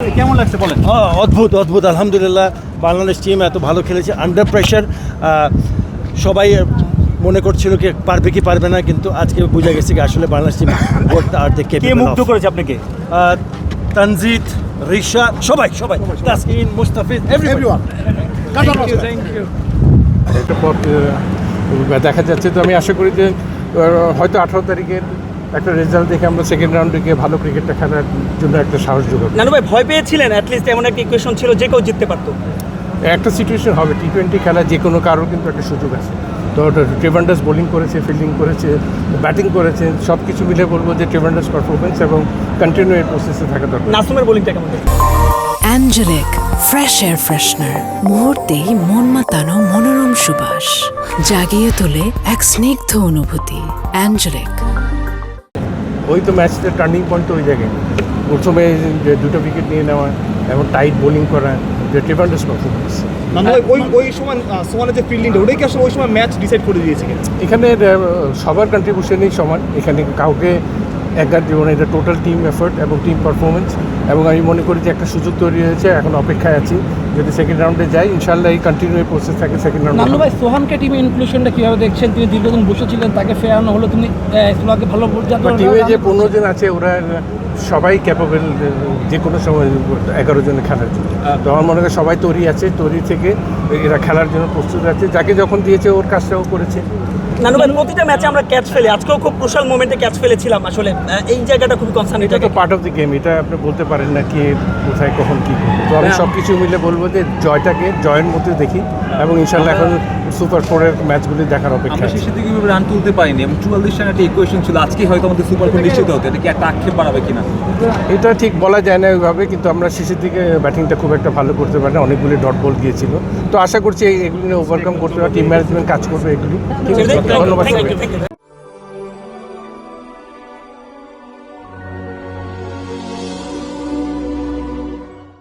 কেমন লাগছে বলেন? হ্যাঁ অদ্ভুত অদ্ভুত আলহামদুলিল্লাহ। বাংলাদেশ টিম এত ভালো খেলেছে আন্ডার প্রেশার সবাই মনে করছিল কি পারবে কি পারবে না কিন্তু আজকে বোঝা গেছে কি আসলে বাংলাদেশ টিম আর কে মুগ্ধ করেছে আপনাকে? তানজিৎ রিশা সবাই সবাই তাসকিন মুস্তাফিজ এভরিওয়ান দেখা যাচ্ছে তো আমি আশা করি যে হয়তো আঠারো তারিখের একটা রেজাল্ট দেখে আমরা সেকেন্ড রাউন্ডে গিয়ে ভালো ক্রিকেটটা খেলার জন্য একটা সাহস যোগাবো। নানু ভাই ভয় পেয়েছিলেন? অ্যাটলিস্ট এমন একটা ইকুয়েশন ছিল যে কেউ জিততে পারতো। একটা সিচুয়েশন হবে টি টোয়েন্টি খেলা যে কোনো কারোর কিন্তু একটা সুযোগ আছে। তো ট্রেভান্ডাস বোলিং করেছে ফিল্ডিং করেছে ব্যাটিং করেছে সব কিছু মিলে বলব যে ট্রেভান্ডাস পারফরমেন্স এবং কন্টিনিউ এর প্রসেসে থাকা দরকার। নাসুমের বোলিংটা কেমন? অ্যাঞ্জেলিক ফ্রেশ এয়ার ফ্রেশনার মুহূর্তেই মন মাতানো মনোরম সুবাস। জাগিয়ে তোলে এক স্নিগ্ধ অনুভূতি। অ্যাঞ্জেলিক ওই তো ম্যাচটা টার্নিং পয়েন্ট তো ওই জায়গায় প্রথমে যে দুটো উইকেট নিয়ে নেওয়া এবং টাইট বোলিং করা যে ট্রেভান্ডাস পারফরমেন্স ওই ওই সময় যে ফিল্ডিংটা ওটাই কি আসলে ওই সময় ম্যাচ ডিসাইড করে দিয়েছে? এখানে সবার কন্ট্রিবিউশনই সমান। এখানে কাউকে একার জীবনে এটা টোটাল টিম এফোর্ট এবং টিম পারফরমেন্স এবং আমি মনে করি যে একটা সুযোগ তৈরি হয়েছে এখন অপেক্ষায় আছি। যদি সেকেন্ড রাউন্ডে যাই ইনশাল্লাহ এই কন্টিনিউ প্রসেস থাকে সেকেন্ড রাউন্ড রাউন্ডে ভাই সোহানকে টিমে ইনক্লুশনটা কীভাবে দেখছেন? তিনি দীর্ঘদিন বসেছিলেন তাকে ফেরানো হলো তিনি সোহানকে ভালো টিমে যে পনেরো জন আছে ওরা সবাই ক্যাপাবেল যে কোনো সময় এগারো জনে খেলার জন্য। তো আমার মনে হয় সবাই তৈরি আছে তৈরি থেকে এরা খেলার জন্য প্রস্তুত আছে। যাকে যখন দিয়েছে ওর কাজটাও করেছে। নানু ভাই প্রতিটা ম্যাচে আমরা ক্যাচ ফেলি। আজকেও খুব ক্রুশাল মোমেন্টে ক্যাচ ফেলেছিলাম আসলে। এই জায়গাটা খুবই কনসার্ন এটা তো পার্ট অফ দি গেম এটা আপনি বলতে পারেন না কে কোথায় কখন কি করবে। তো আমি সব কিছু মিলে বলব যে জয়টাকে জয়ের মধ্যে দেখি। এবং ইনশাল্লাহ এখন সুপার ফোরের ম্যাচগুলি দেখার অপেক্ষা আমরা শেষের দিকে রান তুলতে পারিনি এবং চুয়াল্লিশ রান একটা ইকুয়েশন ছিল। আজকে হয়তো আমাদের সুপার ফোর নিশ্চিত হতো এটা কি একটা আক্ষেপ বাড়াবে কিনা? এটা ঠিক বলা যায় না ওইভাবে কিন্তু আমরা শেষের দিকে ব্যাটিংটা খুব একটা ভালো করতে পারি না। অনেকগুলি ডট বল গিয়েছিল। তো আশা করছি এগুলি নিয়ে ওভারকাম করতে পারে টিম ম্যানেজমেন্ট কাজ করবে এগুলি। ঠিক আছে? ধন্যবাদ।